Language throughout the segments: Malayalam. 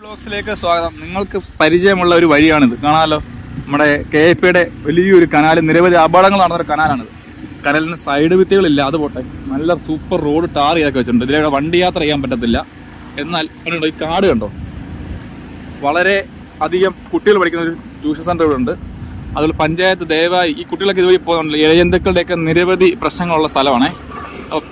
ബ്ലോഗ്സിലേക്ക് സ്വാഗതം. നിങ്ങൾക്ക് പരിചയമുള്ള ഒരു വഴിയാണിത്. കാണാമല്ലോ. നമ്മുടെ കെ എ പിയുടെ വലിയൊരു കനാൽ നിരവധി അപകടങ്ങൾ നടന്ന ഒരു കനാലാണിത്. കനലിന് സൈഡ് വിത്തുകളില്ല അത് പോട്ടെ. നല്ല സൂപ്പർ റോഡ് ടാർ ചെയ്തൊക്കെ വെച്ചിട്ടുണ്ട്. ഇതിലൂടെ വണ്ടി യാത്ര ചെയ്യാൻ പറ്റത്തില്ല. എന്നാൽ കണ്ടോ ഈ കാട് കണ്ടോ? വളരെ അധികം കുട്ടികൾ പഠിക്കുന്ന ഒരു ട്യൂഷൻ സെന്റർ ഇവിടെ ഉണ്ട്. അതുപോലെ പഞ്ചായത്ത് ദയവായി ഈ കുട്ടികളൊക്കെ ഇതുവഴി പോകുന്നുണ്ട്. ഇഴജന്തുക്കളുടെയൊക്കെ നിരവധി പ്രശ്നങ്ങളുള്ള സ്ഥലമാണേ.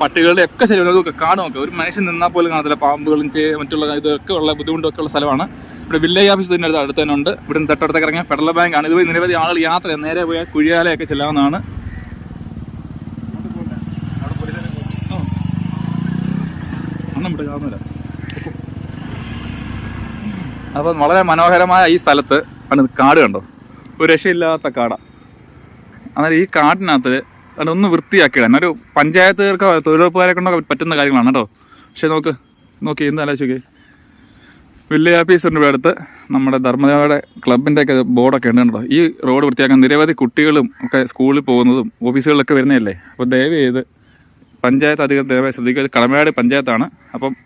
പട്ടികളുടെ ഒക്കെ ശരി ഇതൊക്കെ കാട് നോക്കുക ഒരു മനുഷ്യൻ നിന്നാൽ പോലും കാണത്തില്ല. പാമ്പുകളും മറ്റുള്ള ഇതൊക്കെ ഉള്ള ബുദ്ധിമുട്ടൊക്കെ ഉള്ള സ്ഥലമാണ്. ഇവിടെ വില്ലേജ് ഓഫീസ് തന്നെ അടുത്ത് അടുത്ത് തന്നെ ഉണ്ട്. ഇവിടെ നിന്ന് തൊട്ടടുത്തേക്ക് ഇറങ്ങിയ ഫെഡറൽ ബാങ്ക് ആണ്. ഇതുവഴി നിരവധി ആളുകൾ യാത്ര. നേരെ പോയാൽ കുഴിയാലയൊക്കെ ചെല്ലാവുന്നതാണ്. അപ്പൊ വളരെ മനോഹരമായ ഈ സ്ഥലത്ത് ആണ് കാട് കണ്ടോ? ഒരു രക്ഷയില്ലാത്ത കാട. അന്നേരം ഈ കാടിനകത്ത് അതൊന്ന് വൃത്തിയാക്കിയിടാൻ ഒരു പഞ്ചായത്തുകാർക്ക് തൊഴിലുറപ്പുകാരെ പറ്റുന്ന കാര്യങ്ങളാണ് കേട്ടോ. പക്ഷെ നോക്ക് നോക്കി എന്ത് ആലോചിക്കേ വില്ലേജ് ഉണ്ട് ഇവിടെ അടുത്ത് നമ്മുടെ ധർമ്മദേവയുടെ ക്ലബിന്റെ ഒക്കെ ബോർഡൊക്കെ ഉണ്ട് കേട്ടോ. ഈ റോഡ് വൃത്തിയാക്കാൻ നിരവധി കുട്ടികളും ഒക്കെ സ്കൂളിൽ പോകുന്നതും ഓഫീസുകളിലൊക്കെ വരുന്നതല്ലേ? അപ്പോൾ ദയവ് ചെയ്ത് പഞ്ചായത്ത് അധികം ദയവായി ശ്രദ്ധിക്കുക. കളമേട് പഞ്ചായത്താണ്. അപ്പം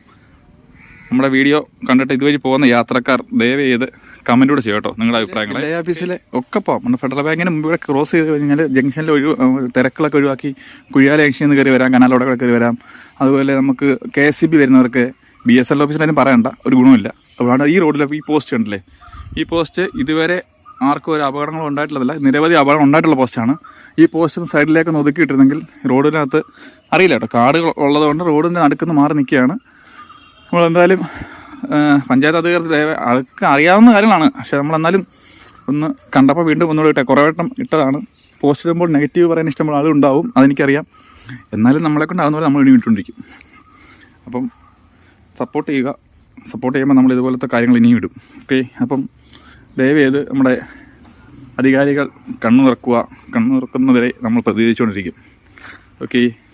നമ്മുടെ വീഡിയോ കണ്ടിട്ട് ഇതുവഴി പോകുന്ന യാത്രക്കാർ ദയവ് ചെയ്ത് കമന്റ് കൂടെ ചെയ്യട്ടോ നിങ്ങളുടെ അഭിപ്രായങ്ങൾ ഓഫീസിലെ ഒക്കെ പോകാം നമ്മുടെ ഫെഡറൽ ബാങ്കിന് മുമ്പ് ഇവിടെ ക്രോസ് ചെയ്ത് കഴിഞ്ഞാൽ ജംഗ്ഷനിൽ ഒഴിവ് തിരക്കുകളൊക്കെ ഒഴിവാക്കി കുഴിയാല ജംഗ്ഷനിൽ നിന്ന് കയറി വരാം കനാലോടെ കയറി വരാം. അതുപോലെ നമുക്ക് കെ എസ് സി ബി വരുന്നവർക്ക് ബി എസ് എൽ ഓഫീസിലായാലും പറയണ്ട ഒരു ഗുണമില്ല അതുകൊണ്ട് ഈ റോഡിൽ ഈ പോസ്റ്റ് ഉണ്ടല്ലേ ഈ പോസ്റ്റ് ഇതുവരെ ആർക്കും ഒരു അപകടങ്ങളും ഉണ്ടായിട്ടുള്ളതല്ല നിരവധി അപകടം ഉണ്ടായിട്ടുള്ള പോസ്റ്റാണ് ഈ പോസ്റ്റ് സൈഡിലേക്ക് ഒന്ന് ഒതുക്കിയിട്ടിരുന്നെങ്കിൽ റോഡിനകത്ത് അറിയില്ല കേട്ടോ കാടുകൾ ഉള്ളതുകൊണ്ട് റോഡിന്റെ നടുക്കുന്ന് മാറി നിൽക്കുകയാണ്. നമ്മൾ എന്തായാലും പഞ്ചായത്ത് അധികൃതർ ആൾക്ക് അറിയാവുന്ന കാര്യങ്ങളാണ്. പക്ഷെ നമ്മളെന്നാലും ഒന്ന് കണ്ടപ്പോൾ വീണ്ടും ഒന്നുകൂടെ ഇട്ടെ. കുറേ വട്ടം ഇട്ടതാണ്. പോസ്റ്റ് ഇടുമ്പോൾ നെഗറ്റീവ് പറയാൻ ഇഷ്ടമുള്ള ആളുണ്ടാവും അതെനിക്കറിയാം. എന്നാലും നമ്മളെ കൊണ്ടാകുന്ന പോലെ നമ്മൾ ഇനി വിട്ടുകൊണ്ടിരിക്കും അപ്പം സപ്പോർട്ട് ചെയ്യുക. സപ്പോർട്ട് ചെയ്യുമ്പോൾ നമ്മൾ ഇതുപോലത്തെ കാര്യങ്ങൾ ഇനിയും ഇടും. ഓക്കെ അപ്പം ദയവ് ചെയ്ത് നമ്മുടെ അധികാരികൾ കണ്ണു തുറക്കുക കണ്ണു തുറക്കുന്നവരെ നമ്മൾ പ്രതികരിച്ചുകൊണ്ടിരിക്കും. ഓക്കെ